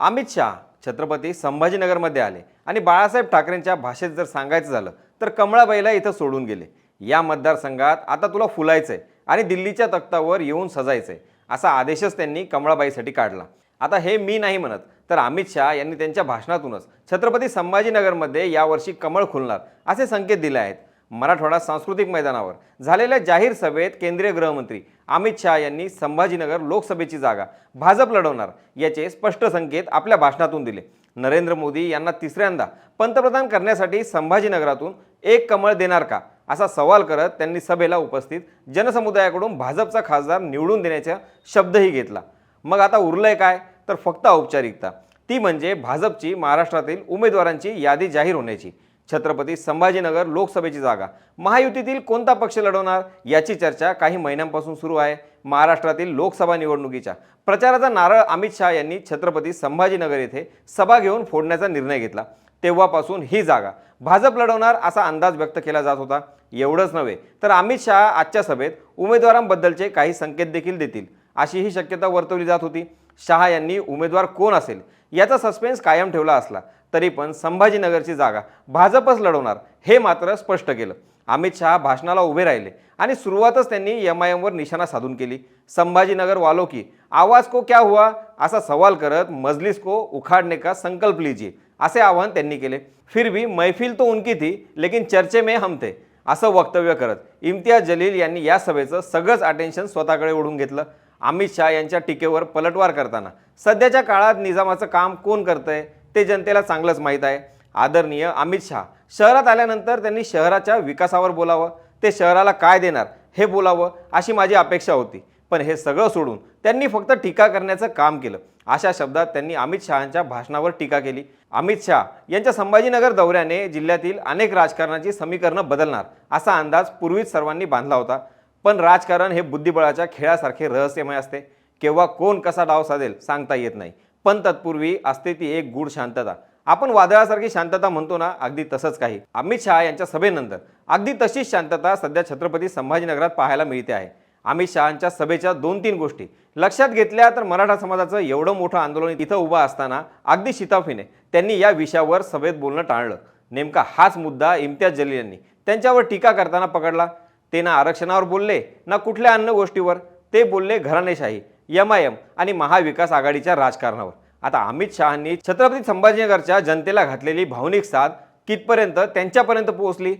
अमित शहा छत्रपती संभाजीनगरमध्ये आले आणि बाळासाहेब ठाकरेंच्या भाषेत जर सांगायचं झालं तर कमळाबाईला इथं सोडून गेले. या मतदारसंघात आता तुला फुलायचं आहे आणि दिल्लीच्या तख्तावर येऊन सजायचं आहे असा आदेशच त्यांनी कमळाबाईसाठी काढला. आता हे मी नाही म्हणत तर अमित शहा यांनी त्यांच्या भाषणातूनच छत्रपती संभाजीनगरमध्ये यावर्षी कमळ खुलणार असे संकेत दिले आहेत. मराठवाडा सांस्कृतिक मैदानावर. झालेल्या जाहीर सभेत केंद्रीय गृहमंत्री अमित शहा यांनी संभाजीनगर लोकसभेची जागा भाजप लढवणार याचे स्पष्ट संकेत आपल्या भाषणातून दिले. नरेंद्र मोदी यांना तिसऱ्यांदा पंतप्रधान करण्यासाठी संभाजीनगरातून एक कमळ देणार का? असा सवाल करत त्यांनी सभेला उपस्थित जनसमुदायाकडून भाजपचा खासदार निवडून देण्याचा शब्दही घेतला. मग आता उरलंय काय? तर फक्त औपचारिकता. ती म्हणजे भाजपची महाराष्ट्रातील उमेदवारांची यादी जाहीर होण्याची. छत्रपती संभाजीनगर लोकसभेची जागा. महायुतीतील कोणता पक्ष लढवणार याची चर्चा काही महिन्यांपासून सुरू आहे. महाराष्ट्रातील लोकसभा निवडणुकीच्या प्रचाराचा नारळ अमित शहा यांनी छत्रपती संभाजीनगर येथे सभा घेऊन फोडण्याचा निर्णय घेतला. तेव्हापासून ही जागा भाजप लढवणार असा अंदाज व्यक्त केला जात होता. एवढंच नव्हे तर अमित शहा आजच्या सभेत उमेदवारांबद्दलचे काही संकेत देखील देतील अशी ही शक्यता वर्तवली जात होती. शहा यांनी उमेदवार कोण असेल याचा सस्पेन्स कायम ठेवला असला तरी पण संभाजीनगरची जागा भाजपच लढवणार हे मात्र स्पष्ट केलं. अमित शहा भाषणाला उभे राहिले आणि सुरुवातच त्यांनी एम आय एमवर निशाणा साधून केली. संभाजीनगर वालो की आवाज को क्या हुआ? असा सवाल करत मजलिस को उखाडने का संकल्प लीजिए असे आवाहन त्यांनी केले. फिर भी मैफिल तो उनकी थी लेकिन चर्चे में हम थे असं वक्तव्य करत इम्तियाज जलील यांनी या सभेचं सगळंच अटेन्शन स्वतःकडे ओढून घेतलं. अमित शहा यांच्या टीकेवर पलटवार करताना सध्याच्या काळात निजामाचं काम कोण करतंय? ते जनतेला चांगलंच माहीत आहे. आदरणीय अमित शहा शहरात आल्यानंतर त्यांनी शहराच्या विकासावर बोलावं. ते शहराला काय देणार हे बोलावं अशी माझी अपेक्षा होती. पण हे सगळं सोडून त्यांनी फक्त टीका करण्याचं काम केलं. अशा शब्दात त्यांनी अमित शहांच्या भाषणावर टीका केली. अमित शहा यांच्या संभाजीनगर दौऱ्याने जिल्ह्यातील अनेक राजकारणाची समीकरणं बदलणार असा अंदाज पूर्वीच सर्वांनी बांधला होता. पण राजकारण हे बुद्धिबळाच्या खेळासारखे रहस्यमय असते. केव्हा कोण कसा डाव साधेल सांगता येत नाही. पण तत्पूर्वी असते ती एक गूढ शांतता. आपण वादळासारखी शांतता म्हणतो ना अगदी तसंच काही. अमित शहा यांच्या सभेनंतर. अगदी तशीच शांतता सध्या छत्रपती संभाजीनगरात पाहायला मिळते आहे. अमित शहांच्या सभेच्या दोन तीन गोष्टी. लक्षात घेतल्या तर मराठा समाजाचं एवढं मोठं आंदोलन इथं उभं असताना अगदी शिताफीने त्यांनी या विषयावर सभेत बोलणं टाळलं. नेमका हाच मुद्दा इम्तियाज जलील यांनी त्यांच्यावर टीका करताना पकडला. ते ना आरक्षणावर बोलले ना कुठल्या अन्य गोष्टीवर. ते बोलले घराणेशाही. एम आय एम आणि महाविकास आघाडीच्या राजकारणावर. आता अमित शहांनी छत्रपती संभाजीनगरच्या जनतेला घातलेली भावनिक साथ कितपर्यंत त्यांच्यापर्यंत पोहोचली?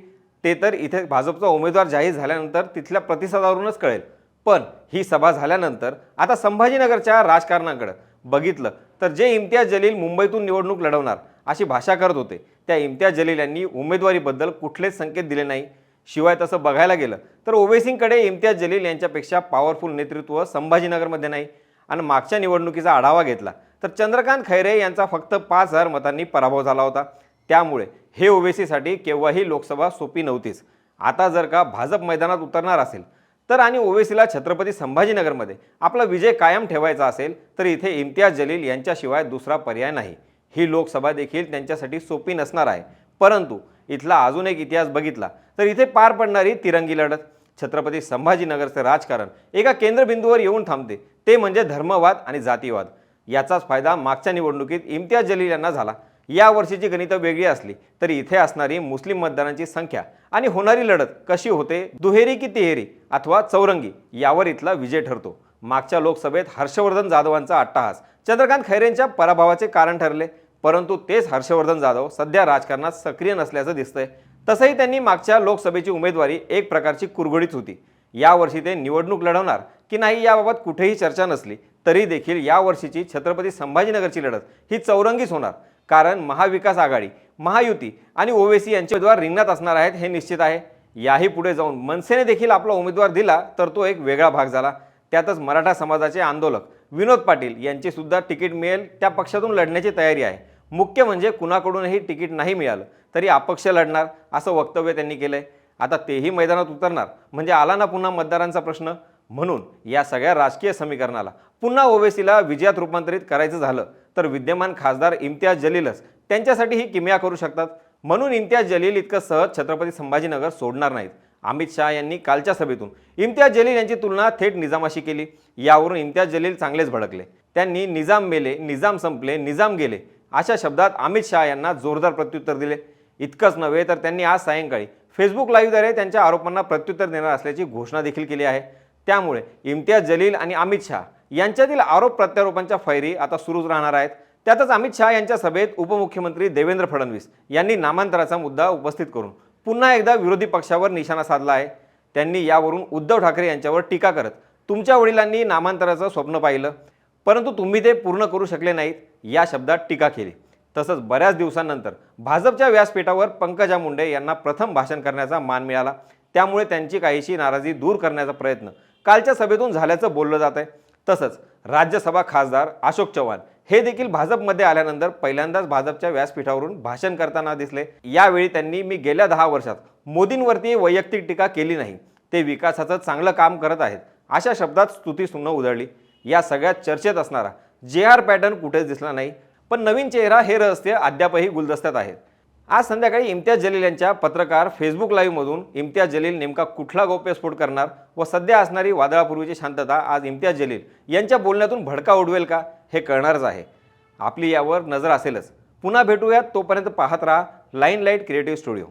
ते तर इथे भाजपचा उमेदवार जाहीर झाल्यानंतर तिथल्या प्रतिसादावरूनच कळेल. पण ही सभा झाल्यानंतर आता संभाजीनगरच्या राजकारणाकडं बघितलं तर जे इम्तियाज जलील मुंबईतून निवडणूक लढवणार अशी भाषा करत होते. त्या इम्तियाज जलील यांनी उमेदवारीबद्दल कुठलेच संकेत दिले नाही. शिवाय तसं बघायला गेलं तर ओवेसींकडे इम्तियाज जलील यांच्यापेक्षा पॉवरफुल नेतृत्व संभाजीनगरमध्ये नाही. आणि मागच्या निवडणुकीचा आढावा घेतला तर चंद्रकांत खैरे यांचा फक्त पाच हजार मतांनी पराभव झाला होता. त्यामुळे हे ओवेसीसाठी केव्हाही लोकसभा सोपी नव्हतीच. आता जर का भाजप मैदानात उतरणार असेल तर आणि ओवेसीला छत्रपती संभाजीनगरमध्ये आपला विजय कायम ठेवायचा असेल तर इथे इम्तियाज जलील यांच्याशिवाय दुसरा पर्याय नाही. ही लोकसभा देखील त्यांच्यासाठी सोपी नसणार आहे. परंतु इथला अजून एक इतिहास बघितला. तर इथे पार पडणारी तिरंगी लढत. छत्रपती संभाजीनगरचं राजकारण. एका केंद्रबिंदूवर येऊन थांबते. ते म्हणजे धर्मवाद आणि जातीवाद. याचाच फायदा मागच्या निवडणुकीत इम्तियाज जलील यांना झाला. या वर्षीची गणितं वेगळी असली तरी इथे असणारी मुस्लिम मतदारांची संख्या आणि होणारी लढत कशी होते? दुहेरी की तिहेरी अथवा चौरंगी? यावर इथला विजय ठरतो. मागच्या लोकसभेत हर्षवर्धन जाधवांचा अट्टहास. चंद्रकांत खैरेंच्या पराभवाचे कारण ठरले. परंतु तेच हर्षवर्धन जाधव सध्या राजकारणात सक्रिय नसल्याचं दिसतंय. तसंही त्यांनी मागच्या लोकसभेची उमेदवारी एक प्रकारची कुरघोडीच होती. यावर्षी ते निवडणूक लढवणार की नाही याबाबत कुठेही चर्चा नसली तरी देखील यावर्षीची छत्रपती संभाजीनगरची लढत ही चौरंगीच होणार. कारण महाविकास आघाडी महायुती आणि ओवेसी यांचे उमेदवार रिंगणात असणार आहेत हे निश्चित आहे. याही पुढे जाऊन मनसेने देखील आपला उमेदवार दिला तर तो एक वेगळा भाग झाला. त्यातच मराठा समाजाचे आंदोलक विनोद पाटील यांची सुद्धा तिकीट मिळेल त्या पक्षातून लढण्याची तयारी आहे. मुख्य म्हणजे कुणाकडूनही तिकीट नाही मिळालं तरी अपक्ष लढणार असं वक्तव्य त्यांनी केलंय. आता तेही मैदानात उतरणार म्हणजे आला ना पुन्हा मतदारांचा प्रश्न? म्हणून या सगळ्या राजकीय समीकरणाला पुन्हा ओवेसीला विजयात रूपांतरित करायचं झालं तर विद्यमान खासदार इम्तियाज जलीलच त्यांच्यासाठी ही किमया करू शकतात. म्हणून इम्तियाज जलील इतकं सहज छत्रपती संभाजीनगर सोडणार नाहीत. अमित शहा यांनी कालच्या सभेतून इम्तियाज जलील यांची तुलना थेट निजामाशी केली. यावरून इम्तियाज जलील चांगलेच भडकले. त्यांनी निजाम मेले निजाम संपले निजाम गेले. अशा शब्दात अमित शहा यांना जोरदार प्रत्युत्तर दिले. इतकंच नव्हे तर त्यांनी आज सायंकाळी फेसबुक लाईव्हद्वारे त्यांच्या आरोपांना प्रत्युत्तर देणार असल्याची घोषणा देखील केली आहे. त्यामुळे इम्तियाज जलील आणि अमित शहा यांच्यातील आरोप प्रत्यारोपांच्या फैरी आता सुरूच राहणार आहेत. त्यातच अमित शहा यांच्या सभेत उपमुख्यमंत्री देवेंद्र फडणवीस यांनी नामांतराचा मुद्दा उपस्थित करून पुन्हा एकदा विरोधी पक्षावर निशाणा साधला आहे. त्यांनी यावरून उद्धव ठाकरे यांच्यावर टीका करत तुमच्या वडिलांनी नामांतराचं स्वप्न पाहिलं. परंतु तुम्ही ते पूर्ण करू शकले नाहीत. या शब्दात टीका केली. तसंच बऱ्याच दिवसांनंतर भाजपच्या व्यासपीठावर पंकजा मुंडे यांना प्रथम भाषण करण्याचा मान मिळाला. त्यामुळे त्यांची काहीशी नाराजी दूर करण्याचा प्रयत्न कालच्या सभेतून झाल्याचं बोललं जात आहे. तसंच राज्यसभा खासदार अशोक चव्हाण हे देखील भाजपमध्ये आल्यानंतर पहिल्यांदाच भाजपच्या व्यासपीठावरून भाषण करताना दिसले. यावेळी त्यांनी मी गेल्या दहा वर्षात मोदींवरती वैयक्तिक टीका केली नाही. ते विकासाचं चांगलं काम करत आहेत. अशा शब्दात स्तुती सुन्न उधळली. या सगळ्यात चर्चेत असणारा जे आर पॅटर्न कुठेच दिसला नाही पण नवीन चेहरा हे रहस्य अद्यापही गुलदस्त्यात आहेत. आज संध्याकाळी इम्तियाज जलील यांच्या पत्रकार फेसबुक लाईव्हमधून इम्तियाज जलील नेमका कुठला गौप्यस्फोट करणार व सध्या असणारी वादळापूर्वीची शांतता आज इम्तियाज जलील यांच्या बोलण्यातून भडका उडवेल का हे कळणारच आहे. आपली यावर नजर असेलच. पुन्हा भेटूयात तोपर्यंत पाहत राहा लाईन लाइट क्रिएटिव्ह स्टुडिओ